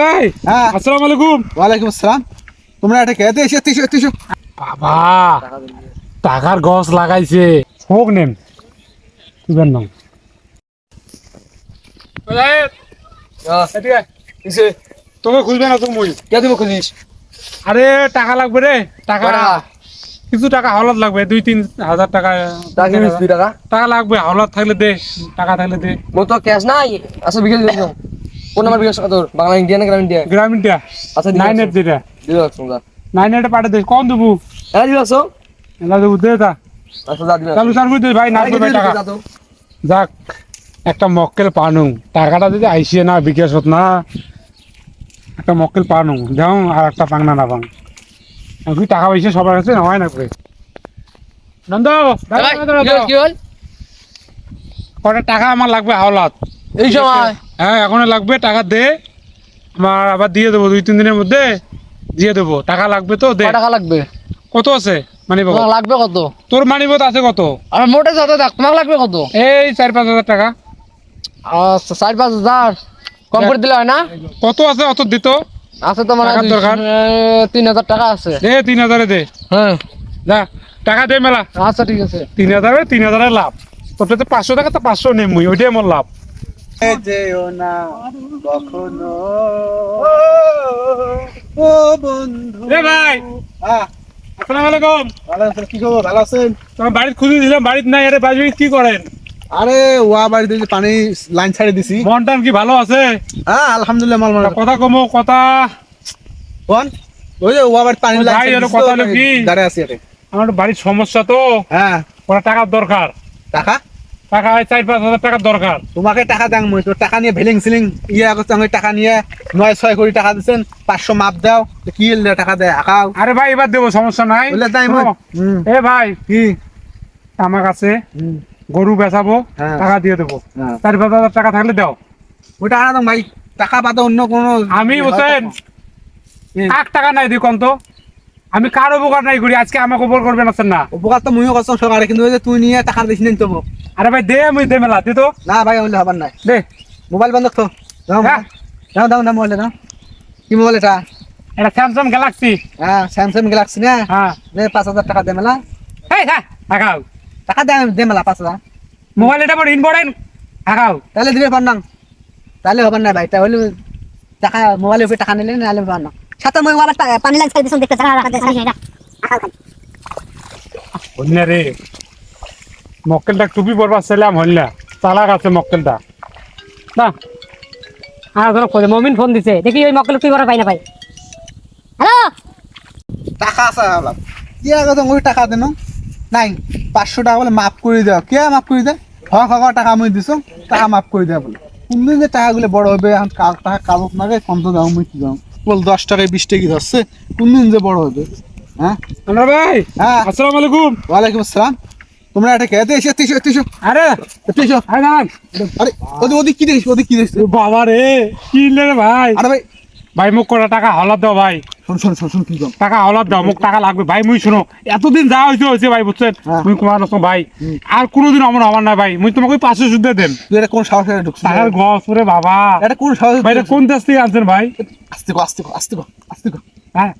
ভাই হ্যাঁ। আসসালামু আলাইকুম। ওয়ালাইকুম আসসালাম। তোমরা এটা খেতে এসে তিসো তিসো বাবা টাকার গছ লাগাইছে। হোক নেম তুইবার নাম তোকে খুঁজবে না তো মুই। কে তুমি খুঁজিস? আরে টাকা লাগবে রে টাকা। কিছু টাকা হাওলাত লাগবে দুই তিন হাজার টাকা টাকা লাগবে হাওলাত থাকলে দে টাকা থাকলে দে। মোর তো ক্যাশ নাই আচ্ছা বিকেল কোন নাম্বার বিকাশ তোর বাংলা ইন্ডিয়া না গ্রাম ইন্ডিয়া? গ্রামীণটা আচ্ছা নাইন এইট যেটা দিলাম নাইন এইটে পাঠা দে কম দেবো। এরা দিলাম এলা দেবো দে তা। আচ্ছা যা দিলাম চালু চালু দে ভাই নাচবে ভাই টাকা। যাক একটা মক্কেল পানু। টাকাটা যদি আইসিয়ে না বিকাশ হত না একটা মক্কেল পানু। যাও আর একটা পাং না না পাং তুই টাকা পয়সা সবার কাছে নেওয়াই না করে। নন্দ কটা টাকা আমার লাগবে হাওলাত? এই সময় হ্যাঁ এখন লাগবে টাকা দে। আমার আবার দিয়ে দেবো দুই তিন দিনের মধ্যে দিয়ে দেবো। টাকা লাগবে তো দে। টাকা লাগবে? কত আছে মানি তোমার লাগবে কত? তোর মানি আছে কত? আর মোটে যত দেখ তোমার লাগবে কত? এই চার পাঁচ হাজার টাকা। আচ্ছা চার পাঁচ হাজার। কম করে দিলে হয় না? কত আছে অত দিত? আছে তোমার টাকার দরকার? তিন হাজার টাকা আছে। দে তিন হাজারে দে। হ্যাঁ। যা টাকা দে মেলা। আচ্ছা ঠিক আছে। তিন হাজারে তিন হাজারে লাভ। তোর তো পাঁচশো টাকা তো পাঁচশো নেই মুই ওইটাই আমার লাভ। যেও না কখনো। ও বন্ধু। এ ভাই হ্যাঁ আসসালামু আলাইকুম ভালো আছেন? কি খবর? ভালো আছেন? তোমার বাড়িতে খুঁজে দিলাম বাড়িতে নাই আরে বাড়ি কি করেন? আরে ওয়া বাড়িতে যে পানি লাইন ছাড়ে দিছি। মন টন কি ভালো আছে? হ্যাঁ আলহামদুলিল্লাহ মাল তা কথা কমো কথা। কোন? ওই যে ওয়া বাড়িতে পানি লাইন ভাই, ছাড়ে কথা হলো কি? দাঁড়ায় আছি আরে আমার বাড়ির সমস্যা তো হ্যাঁ। ওরা টাকার দরকার। টাকা? টাকা চার পাঁচ হাজার টাকার দরকার তোমাকে টাকা দেন মই তো টাকা নিয়ে ভেলিং সিলিং ইয়ে আমি টাকা নিয়ে নয় ছয় কোটি টাকা দিচ্ছেন পাঁচশো মাপ দাও কি টাকা দেয় আঁকাও। আরে ভাই এবার দেবো সমস্যা নাই। এ ভাই কি? আমার কাছে গরু বেচাবো। টাকা দিয়ে দেবো। চার পাঁচ হাজার টাকা থাকলে দাও টাকা দাও ভাই। টাকা বাদে অন্য কোনো আমি হোসেন এক টাকা নাই দিই কন্ত আমি কার উপকার নাই করি আজকে আমাকে উপর করবেন আছেন না? উপকার তো মুইও করছ সকালে কিন্তু ওই যে তুই নিয়ে টাকা দিস নিন তবু আরে ভাই দে আমি দে মেলা দে তো। না ভাই বললে হবার নাই। দে। মোবাইল বন্ধ তো। দাও হ্যাঁ। দাও দাও দাও মোবাইল দাও। কি মোবাইল এটা? এটা স্যামসাং গ্যালাক্সি হ্যাঁ স্যামসাং গ্যালাক্সি না? হ্যাঁ। দে পাঁচ হাজার টাকা দে মেলা। এই হ্যাঁ হাগাও টাকা দে দে মেলা পাঁচ হাজার। মোবাইল এটা বড় ইম্পর্টেন্ট হাগাও তাহলে দিবে পার না তাহলে হবার না ভাই তাহলে টাকা মোবাইলের উপরে টাকা নিলে নাহলে হবার না মক্কেলটা টুপি পরবার ছিলাম হন্যা চালাক আছে মক্কেলটা মমিন ফোন দিছে দেখি ওই মক্কেল কি করে পাই না পাই হ্যালো টাকা আছে কি আগে ওই টাকা দেন নাই পাঁচশো টাকা বলে মাফ করে দেওয়া কে মাফ করে দেয় হক হক টাকা আমি দিছো টাকা মাফ করে দেওয়া বলে কোনদিন যে টাকাগুলো বড় হবে এখন না রে কত দাও মুই কি দাও বল দশ টাকায় বিশ টাকা ধরছে কোন দিন যে বড় হবে? হ্যাঁ? ভাই হ্যাঁ। আসসালামু আলাইকুম। ওয়ালাইকুম আসসালাম। তোমরা এটা খেতে এসে তিসো তিসো আরে তিসো আরে দাঁড়ান। আরে ওদি ওদি কি দেখিস ওদি কি দেখিস বাবা রে কি রে ভাই? আরে ভাই। ভাই মুখ কটা টাকা হলাদ দাও ভাই। শোন শোন শোন শোন কি কম? টাকা দাও মুখ টাকা লাগবে। ভাই মুই শুনো এতদিন যা হয়েছে হয়েছে ভাই বুঝছেন। মুই কুমার রকম ভাই। আর কোনোদিন আমার আমার না ভাই। মুই তোমাকে ওই পাঁচশো শুদ্ধ দেন তুই এটা কোন সাহসে ঢুকছিস টাকার রে বাবা। এটা কোন সাহসে ভাই এটা কোন দেশ থেকে আনছেন ভাই? আস্তে কো আস্তে কো আস্তে কো আস্তে কো। হ্যাঁ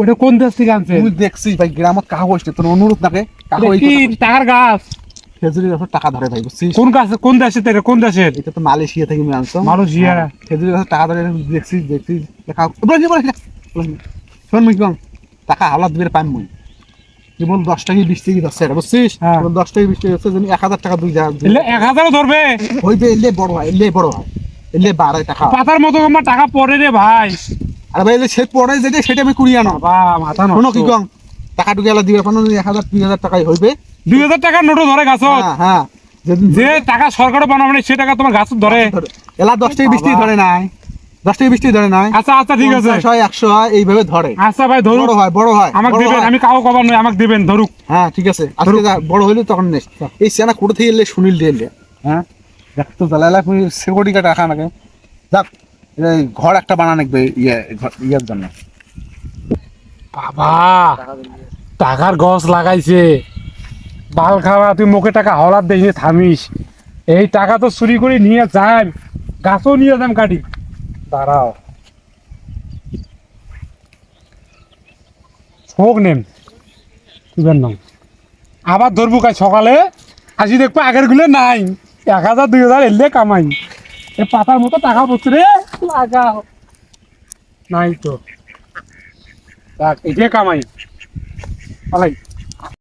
ওটা কোন দেশ থেকে আনছেন? তুই দেখছিস ভাই গ্রামত কাহা বসছে তোর অনুরোধ থাকে কাহা ওই টাকার গাছ? খেজুরির গাছের টাকা ধরে ভাই বুঝছিস? কোন গাছ কোন দেশে থেকে কোন দেশের এটা তো মালয়েশিয়া থেকে আমি আনছো। মালয়েশিয়া? খেজুরির গাছের টাকা ধরে দেখছিস দেখছিস দেখা। নি, নি, নি। শোন মুই কম। টাকা হালাত দিবে পাম মুই। কি বল দশ টাকা বিশ টাকা ধরছে এটা বুঝছিস? হ্যাঁ। দশ টাকা বিশ টাকা যেন এক হাজার টাকা দুই হাজার এক হাজারও ধরবে। হইবে এলে বড় হয় এলে বড় হয় এলে বাড়ায় টাকা। পাতার মতো আমার টাকা পড়ে রে ভাই। আর ভাই সে পড়ে যেটা সেটা আমি কুড়িয়ে আনো। বাবা মাথা শোনো কি কম টাকা টুকে এলা দিবে পানো এক হাজার দুই হাজার টাকাই হইবে। দুই হাজার টাকার নোটও ধরে গাছ। হ্যাঁ হ্যাঁ। যে টাকা সরকারও বানাবে না, সে টাকা তোমার গাছ ধরে। ধরে। এলা দশ টাকা বিশ টাকা ধরে নাই। দশ টাকা বিশ ধরে নাই। আচ্ছা আচ্ছা ঠিক আছে। হয় একশো হয় এইভাবে ধরে। আচ্ছা ভাই ধরুক। বড় হয় বড় হয় আমাকে দিবেন আমি কাউ কবার নয় আমাকে দিবেন ধরুক। হ্যাঁ ঠিক আছে। আজকে বড় হইলে তখন নেস এই সেনা কোথা থেকে এলে সুনীল দিয়ে এলে? হ্যাঁ? দেখ তো জ্বালালা সিকিউরিটি কার্ড রাখা নাকি? যাক ঘর একটা বানা নাকবে ইয়ে ইয়ের জন্য। বাবা টাকার গছ লাগাইছে। বাল খাওয়া তুই মুখে টাকা হলার দেখে থামিস। এই টাকা তো চুরি করে নিয়ে যাই। গাছও নিয়ে যাম কাটি। দাঁড়াও। হোক নেন। তুবেন নাম? আবার ধরবো কাজ সকালে। আসি দেখব আগেরগুলো নাই, এক হাজার, দুই হাজার এলে কামাই। এ পাতার মতো টাকা পড়ছে রে, লাগাও। নাই তো। কামাই। পালাই।